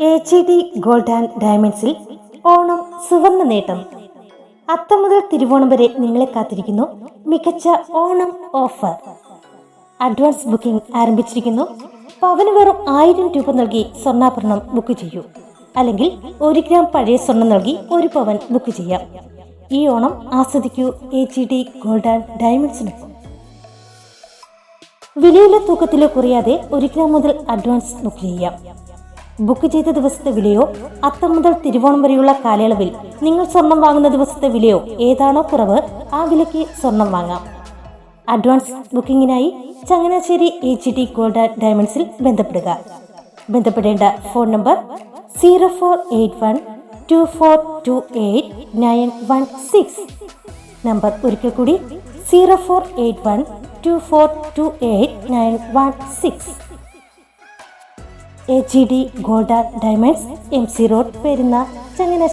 A G D gold and ഡയമണ്ട്സിൽ ഓണം സുവർണ നേട്ടം. അത്തം മുതൽ തിരുവോണം വരെ നിങ്ങളെ കാത്തിരിക്കുന്നു. മികച്ച ഓണം ഓഫർ. അഡ്വാൻസ് ബുക്കിംഗ് ആരംഭിച്ചിരിക്കുന്നു. പവന് വെറും ആയിരം രൂപ നൽകി സ്വർണാഭരണം ബുക്ക് ചെയ്യൂ. അല്ലെങ്കിൽ ഒരു ഗ്രാം പഴയ സ്വർണം നൽകി ഒരു പവൻ ബുക്ക് ചെയ്യാം. ഈ ഓണം ആസ്വദിക്കൂ A G D gold and ഡയമണ്ട്സിനൊപ്പം വിലയിലെ തൂക്കത്തിലോ കുറയാതെ ഒരു ഗ്രാം മുതൽ അഡ്വാൻസ് ബുക്ക് ചെയ്യാം. ബുക്ക് ചെയ്ത ദിവസത്തെ വിലയോ? അത്തം മുതൽ തിരുവോണം വരെയുള്ള കാലയളവിൽ നിങ്ങൾ സ്വർണം വാങ്ങുന്ന ദിവസത്തെ വിലയോ ഏതാണോ കുറവ് ആ വിലയ്ക്ക് സ്വർണം വാങ്ങാം. Advance ബുക്കിംഗിനായി Changanassery A G D gold ഡയമണ്ട്സിൽ ബന്ധപ്പെടുക. ബന്ധപ്പെടേണ്ട phone number zero four eight one two four two eight nine one six number ഒരിക്കൽ കൂടി zero four eight one two four two eight nine one six A G D gold diamonds M C road Perunna Changanassery.